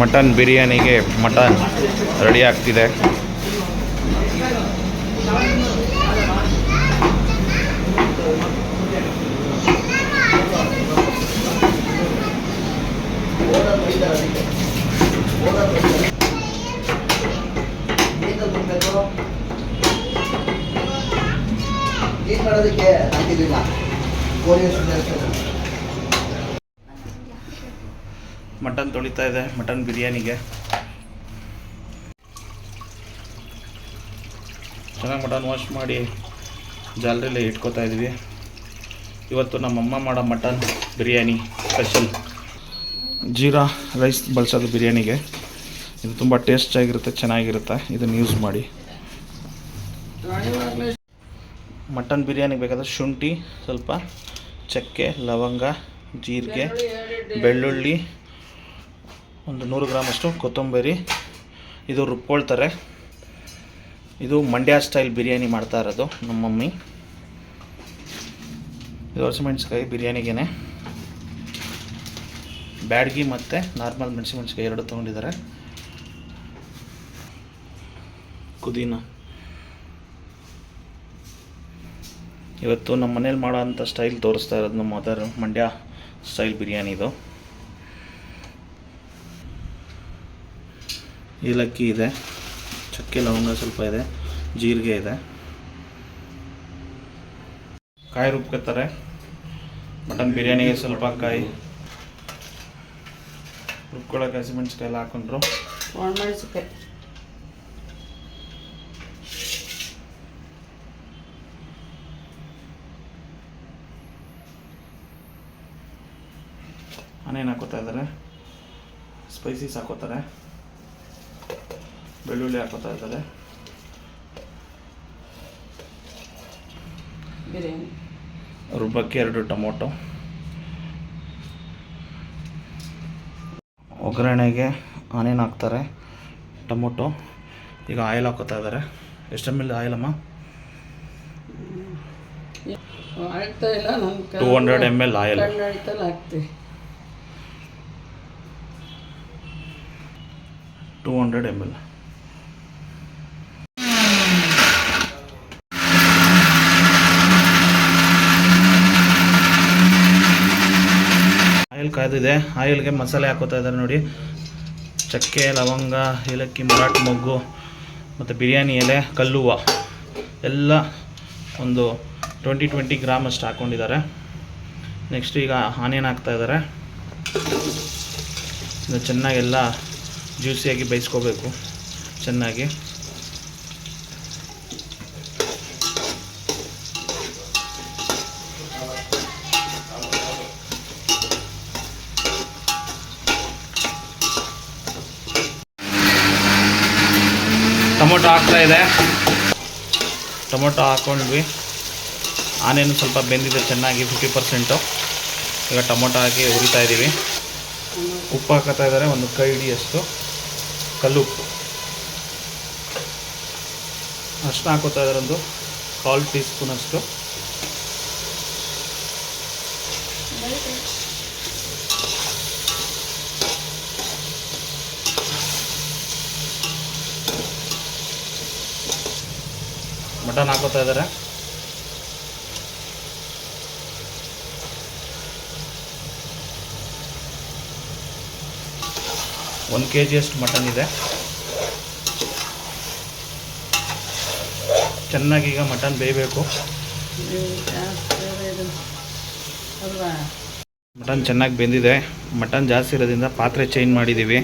Mutton ಬಿರಿಯಾನಿಗೆ mutton ready ಆಗ್ತಿದೆ. ಏನು ಮಾಡೋದಕ್ಕೆ ಹಾಕಿದ್ದಿಲ್ಲ ಮಟನ್ ತೊಳಿತಾ ಇದೆ, ಮಟನ್ ಬಿರಿಯಾನಿಗೆ. ಚೆನ್ನಾಗಿ ಮಟನ್ ವಾಶ್ ಮಾಡಿ ಜಾಲರಿಲಿ ಇಟ್ಕೋತಾ ಇದ್ವಿ. ಇವತ್ತು ನಮ್ಮಮ್ಮ ಮಾಡೋ mutton biryani special. Jeera rice ಬಳಸೋದು ಬಿರಿಯಾನಿಗೆ. ಇದು ತುಂಬ ಟೇಸ್ಟ್ ಆಗಿರುತ್ತೆ, ಚೆನ್ನಾಗಿರುತ್ತೆ. ಇದನ್ನು ಯೂಸ್ ಮಾಡಿ. ಮಟನ್ ಬಿರಿಯಾನಿಗೆ ಬೇಕಾದ್ರೆ ಶುಂಠಿ, ಸ್ವಲ್ಪ ಚಕ್ಕೆ, ಲವಂಗ, ಜೀರಿಗೆ, ಬೆಳ್ಳುಳ್ಳಿ ಒಂದು ನೂರು ಗ್ರಾಮಷ್ಟು ಕೊತ್ತಂಬರಿ. ಇದು ರುಬ್ಕೊಳ್ತಾರೆ. ಇದು ಮಂಡ್ಯ ಸ್ಟೈಲ್ ಬಿರಿಯಾನಿ ಮಾಡ್ತಾ ಇರೋದು ನಮ್ಮ ಮಮ್ಮಿ. ಇದು ಹಸಿಮೆಣ್ಸಿಕಾಯಿ ಬಿರಿಯಾನಿಗೇನೆ. ಬ್ಯಾಡ್ಗಿ ಮತ್ತು ನಾರ್ಮಲ್ ಮೆಣಸಿಮೆಣ್ಸಿಕಾಯಿ ಎರಡು ತೊಗೊಂಡಿದ್ದಾರೆ. ಕುದೀನ ಇವತ್ತು ನಮ್ಮ ಮನೇಲಿ ಮಾಡೋ ಅಂಥ ಸ್ಟೈಲ್ ತೋರಿಸ್ತಾ ಇರೋದು ನಮ್ಮ ಮದರ್ ಮಂಡ್ಯ ಸ್ಟೈಲ್ ಬಿರಿಯಾನಿ ಇದು. ಏಲಕ್ಕಿ ಇದೆ ಚಕ್ಕೆ ಲವಂಗ ಸ್ವಲ್ಪ ಇದೆ ಜೀರಿಗೆ ಇದೆ. ಕಾಯಿ ರುಬ್ಕೋತಾರೆ. ಮಟನ್ ಬಿರಿಯಾನಿಗೆ ಸ್ವಲ್ಪ ಕಾಯಿ ರುಬ್ಕೊಳ್ಳೋಕೆ ಹಸಿಮೆಣ್ಸಿಕಾಯಿ ಎಲ್ಲ ಹಾಕೊಂಡ್ರು ಆನೇನು ಹಾಕೋತಾ ಇದ್ದಾರೆ. ಸ್ಪೈಸೀಸ್ ಹಾಕೋತಾರೆ. ಬೆಳ್ಳುಳ್ಳಿ ಹಾಕೋತಾ ಇದ್ದಾರೆ. ಬಿರಿಯಾನಿ. ರುಬ್ಬಕ್ಕೆ ಎರಡು ಟೊಮೊಟೊ. ಒಗ್ಗರಣೆಗೆ ಆನಿಯನ್ ಹಾಕ್ತಾರೆ ಟೊಮೊಟೊ. ಈಗ ಆಯಿಲ್ ಹಾಕೋತಾ ಇದ್ದಾರೆ. ಎಷ್ಟು M L ಆಯಿಲಮ್ಮ two hundred M L oil. Two hundred M L ಕಾಯ್ದಿದೆ. ಆಯಿಲ್ಗೆ ಮಸಾಲೆ ಹಾಕೋತಾ ಇದ್ದಾರೆ ನೋಡಿ. ಚಕ್ಕೆ, ಲವಂಗ, ಏಲಕ್ಕಿ, ಮರಾಠ ಮೊಗ್ಗು ಮತ್ತು ಬಿರಿಯಾನಿ ಎಲೆ ಕಲ್ಲುವ ಎಲ್ಲ ಒಂದು ಟ್ವೆಂಟಿ ಟ್ವೆಂಟಿ ಗ್ರಾಮ್ ಅಷ್ಟು ಹಾಕ್ಕೊಂಡಿದ್ದಾರೆ ನೆಕ್ಸ್ಟ್ ಈಗ ಆನಿಯನ್ ಹಾಕ್ತಾ ಇದ್ದಾರೆ. ಇದು ಚೆನ್ನಾಗೆಲ್ಲ ಜ್ಯೂಸಿಯಾಗಿ ಬೇಯಿಸ್ಕೋಬೇಕು. ಚೆನ್ನಾಗಿ. ಟೊಮೊಟೊ ಹಾಕ್ತಾ ಇದೆ. ಟೊಮೊಟೊ ಹಾಕ್ಕೊಂಡ್ವಿ ಆನೆಯನ್ನು ಸ್ವಲ್ಪ ಬೆಂದಿದೆ, ಚೆನ್ನಾಗಿ ಫಿಫ್ಟಿ ಪರ್ಸೆಂಟು ಈಗ ಟೊಮೊಟೊ ಹಾಕಿ ಹುರಿತಾ ಇದ್ದೀವಿ ಉಪ್ಪು ಹಾಕೋತಾ ಇದ್ದಾರೆ, ಒಂದು ಕೈ ಹಿಡಿಯಷ್ಟು ಕಲ್ಲುಪ್ಪು ಅಷ್ಟು ಹಾಕೋತಾ ಇದ್ದಾರೆ ಒಂದು ಕಾಲು ಟೀ ಸ್ಪೂನ್ ಮಟನ್ ಹಾಕೋತಾ ಇದ್ದಾರೆ. ಒಂದು ಕೆ ಜಿಯಷ್ಟು ಮಟನ್ ಇದೆ. ಚೆನ್ನಾಗಿ ಈಗ ಮಟನ್ ಬೇಯಬೇಕು. ಮಟನ್ ಚೆನ್ನಾಗಿ ಬೆಂದಿದೆ. ಮಟನ್ ಜಾಸ್ತಿ ಇರೋದ್ರಿಂದ ಪಾತ್ರೆ ಚೇಂಜ್ ಮಾಡಿದ್ದೀವಿ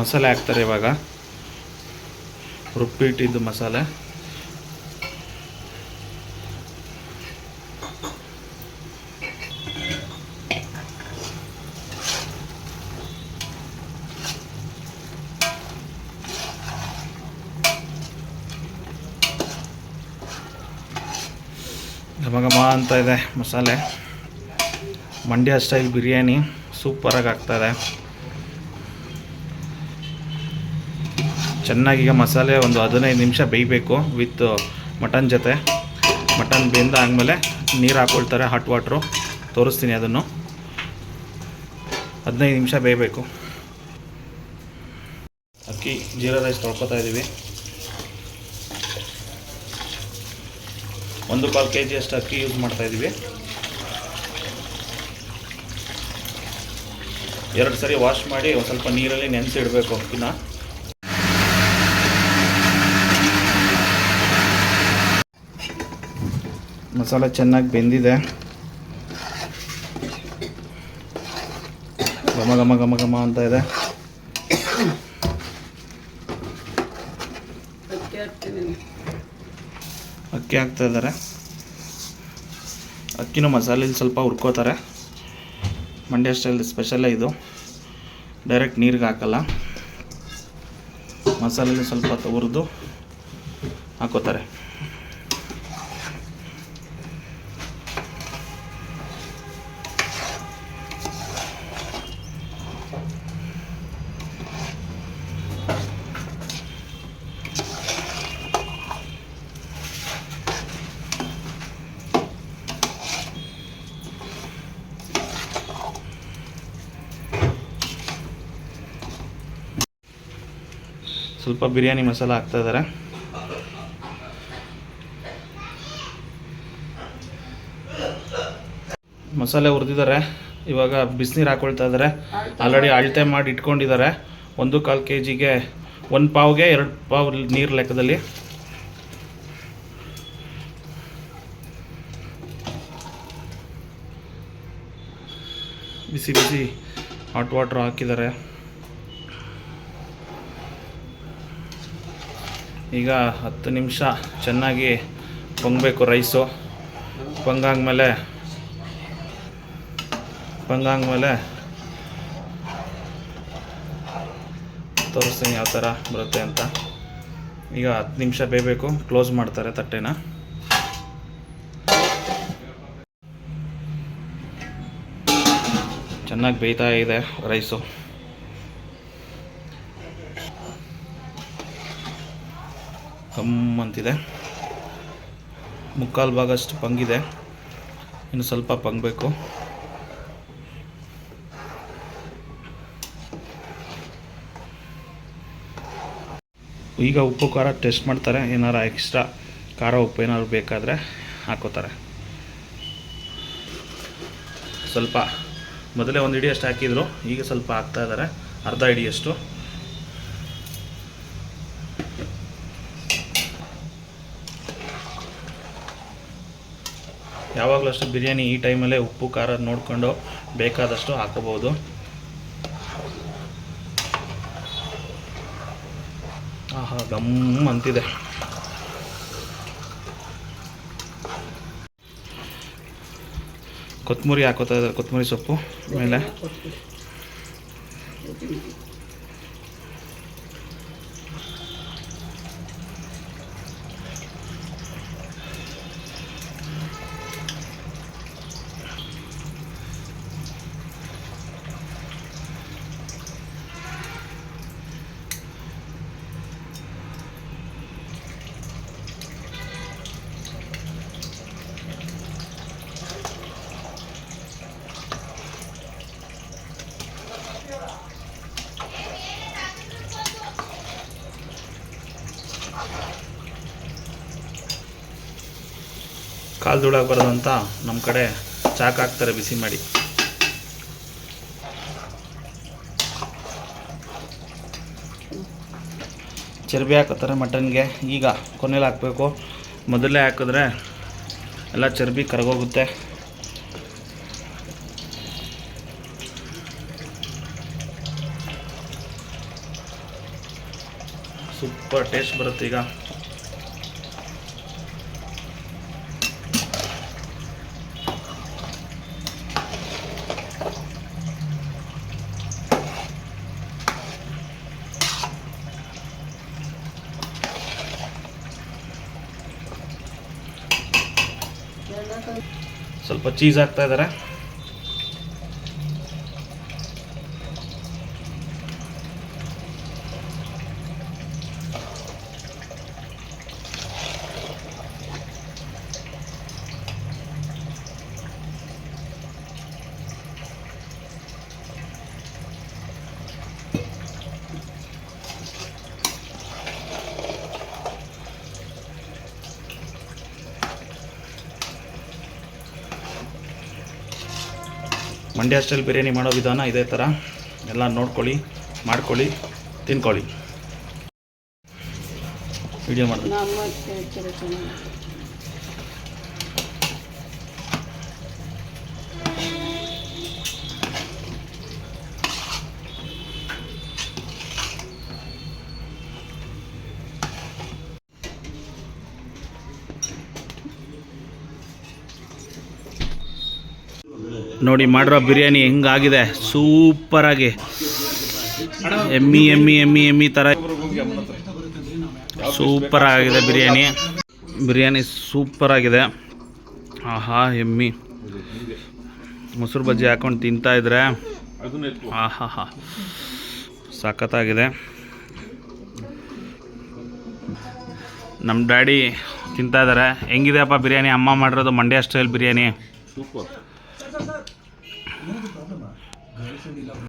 ಮಸಾಲೆ ಹಾಕ್ತಾರೆ ಇವಾಗ. ರುಬ್ಬಿಟ್ಟಿದ್ದು ಮಸಾಲೆ. ಘಮ ಘಮ ಅಂತ ಇದೆ ಮಸಾಲೆ. ಮಂಡ್ಯ ಸ್ಟೈಲ್ ಬಿರಿಯಾನಿ ಸೂಪರಾಗಿ ಆಗ್ತಾಯಿದೆ ಈಗ ಮಸಾಲೆ ಒಂದು ಹದಿನೈದು ನಿಮಿಷ ಬೇಯಬೇಕು ವಿತ್ ಮಟನ್ ಜೊತೆ. ಮಟನ್ ಬೆಂದಾದ್ಮೇಲೆ ನೀರು ಹಾಕ್ಕೊಳ್ತಾರೆ ಹಾಟ್ ವಾಟ್ರು ತೋರಿಸ್ತೀನಿ ಅದನ್ನು. ಹದಿನೈದು ನಿಮಿಷ ಬೇಯಬೇಕು. ಅಕ್ಕಿ, ಜೀರಾ ರೈಸ್ ತೊಳ್ಕೊತಾ ಇದ್ದೀವಿ ಒಂದು ಕಾಲು ಕೆ ಜಿ ಅಷ್ಟು ಅಕ್ಕಿ ಯೂಸ್ ಮಾಡ್ತಾ ಇದ್ದೀವಿ. ಎರಡು ಸರಿ ವಾಶ್ ಮಾಡಿ ಒಂದು ಸ್ವಲ್ಪ ನೀರಲ್ಲಿ ನೆನೆಸಿ ಇಡಬೇಕು ಅಕ್ಕಿನ. ಮಸಾಲೆ ಚೆನ್ನಾಗಿ ಬೆಂದಿದೆ. ಘಮ ಘಮ ಘಮ ಘಮ ಅಂತ ಇದೆ ಅಕ್ಕಿ ಹಾಕ್ತೀನಿ ಅಕ್ಕಿ ಹಾಕ್ತಾ ಇದ್ದಾರೆ. ಅಕ್ಕಿನೂ ಮಸಾಲೆಯಲ್ಲಿ ಸ್ವಲ್ಪ ಹುರ್ಕೋತಾರೆ. ಮಂಡ್ಯ ಸ್ಟೈಲ್ ಸ್ಪೆಷಲ್ಲೇ ಇದು. ಡೈರೆಕ್ಟ್ ನೀರಿಗೆ ಹಾಕಲ್ಲ. ಮಸಾಲೆಯಲ್ಲಿ ಸ್ವಲ್ಪ ಹುರಿದು ಹಾಕೋತಾರೆ. ಸ್ವಲ್ಪ ಬಿರಿಯಾನಿ ಮಸಾಲ ಹಾಕ್ತಾ ಇದ್ದಾರೆ ಮಸಾಲೆ ಹುರಿದಿದ್ದಾರೆ ಇವಾಗ ಬಿಸಿನೀರು ಹಾಕೊಳ್ತಾ ಇದ್ದಾರೆ ಆಲ್ರೆಡಿ ಅಳತೆ ಮಾಡಿ ಇಟ್ಕೊಂಡಿದ್ದಾರೆ ಒಂದು ಕಾಲು ಕೆ ಜಿಗೆ ಒಂದು ಪಾವ್ಗೆ ಎರಡು ಪಾವ್ ನೀರು ಲೆಕ್ಕದಲ್ಲಿ. ಬಿಸಿ ಬಿಸಿ ಹಾಟ್ ವಾಟ್ರ್ ಹಾಕಿದ್ದಾರೆ ಈಗ ಹತ್ತು ನಿಮಿಷ ಚೆನ್ನಾಗಿ ಪೊಂಗಬೇಕು ರೈಸು. ಪೊಂಗಾದ್ಮೇಲೆ ಪೊಂಗಾದ್ಮೇಲೆ ತೋರಿಸ್ತೀನಿ ಯಾವ ಥರ ಬರುತ್ತೆ ಅಂತ. ಈಗ ಹತ್ತು ನಿಮಿಷ ಬೇಯಬೇಕು. ಕ್ಲೋಸ್ ಮಾಡ್ತಾರೆ ತಟ್ಟೆನ. ಚೆನ್ನಾಗಿ ಬೇಯ್ತಾ ಇದೆ ರೈಸು. ಕಮ್ ಅಂತಿದೆ. ಮುಕ್ಕಾಲು ಭಾಗಷ್ಟು ಪಂಗಿದೆ ಇನ್ನು ಸ್ವಲ್ಪ ಪಂಗಬೇಕು ಈಗ ಉಪ್ಪು, ಖಾರ ಟೆಸ್ಟ್ ಮಾಡ್ತಾರೆ. ಏನಾರು ಎಕ್ಸ್ಟ್ರಾ ಖಾರ, ಉಪ್ಪು ಏನಾದ್ರು ಬೇಕಾದರೆ ಹಾಕೋತಾರೆ. ಸ್ವಲ್ಪ ಮೊದಲೇ ಒಂದು ಹಿಡಿಯಷ್ಟು ಹಾಕಿದರು. ಈಗ ಸ್ವಲ್ಪ ಹಾಕ್ತಾ ಇದ್ದಾರೆ ಅರ್ಧ ಇಡಿಯಷ್ಟು. ಯಾವಾಗಲೂ ಅಷ್ಟು ಬಿರಿಯಾನಿ ಈ ಟೈಮಲ್ಲೇ ಉಪ್ಪು, ಖಾರ ನೋಡಿಕೊಂಡು ಬೇಕಾದಷ್ಟು ಹಾಕೋಬೋದು ಆಹಾ, ಗಮ್ ಅಂತಿದೆ. ಕೊತ್ತಂಬರಿ ಹಾಕೋತಾ ಕೊತ್ತಂಬರಿ ಸೊಪ್ಪು ಮೇಲೆ ಕಾಲು ಧೂಳಾಗಬಾರ್ದು ಅಂತ ನಮ್ಮ ಕಡೆ ಚಾಕ್ ಹಾಕ್ತಾರೆ ಬಿಸಿ ಮಾಡಿ. ಚರ್ಬಿ ಹಾಕೋತಾರೆ ಮಟನ್ಗೆ. ಈಗ ಕೊನೆಯಲ್ಲಿ ಹಾಕಬೇಕು. ಮೊದಲೇ ಹಾಕಿದ್ರೆ ಎಲ್ಲ ಚರ್ಬಿ ಕರಗೋಗುತ್ತೆ. ಸೂಪರ್ ಟೇಸ್ಟ್ ಬರುತ್ತೆ ಈಗ. ಸ್ವಲ್ಪ ಚೀಸ್ ಹಾಕ್ತಾ ಇದ್ದಾರೆ ಮಂಡ್ಯ ಸ್ಟೈಲ್ ಬಿರಿಯಾನಿ ಮಾಡೋ ವಿಧಾನ ಇದೇ ಥರ ಎಲ್ಲ ನೋಡ್ಕೊಳ್ಳಿ ಮಾಡ್ಕೊಳ್ಳಿ ತಿನ್ಕೊಳ್ಳಿ. ವಿಡಿಯೋ ಮಾಡಿ ನೋಡಿ ಮಾಡಿರೋ ಬಿರಿಯಾನಿ ಹೆಂಗಾಗಿದೆ? ಸೂಪರಾಗಿ. ಎಮ್ಮಿ ಎಮ್ಮಿ ಎಮ್ಮಿ ಎಮ್ಮಿ ಥರ ಸೂಪರ್ ಆಗಿದೆ ಬಿರಿಯಾನಿ. ಬಿರಿಯಾನಿ ಸೂಪರ್ ಆಗಿದೆ ಆಹಾ, ಎಮ್ಮಿ. ಮೊಸರು ಬಜ್ಜಿ ಹಾಕೊಂಡು ತಿಂತಾ ಇದ್ರೆ ಆಹಾ ಹಾ ಸಖತ್ತಾಗಿದೆ. ನಮ್ಮ ಡ್ಯಾಡಿ ತಿಂತಾ ಇದ್ದಾರೆ ಹೆಂಗಿದೆಯಪ್ಪ ಬಿರಿಯಾನಿ? ಅಮ್ಮ ಮಾಡಿರೋದು ಮಂಡ್ಯ ಸ್ಟೈಲ್ ಬಿರಿಯಾನಿ. ಸೂಪರ್ गर्लफ्रेंडीला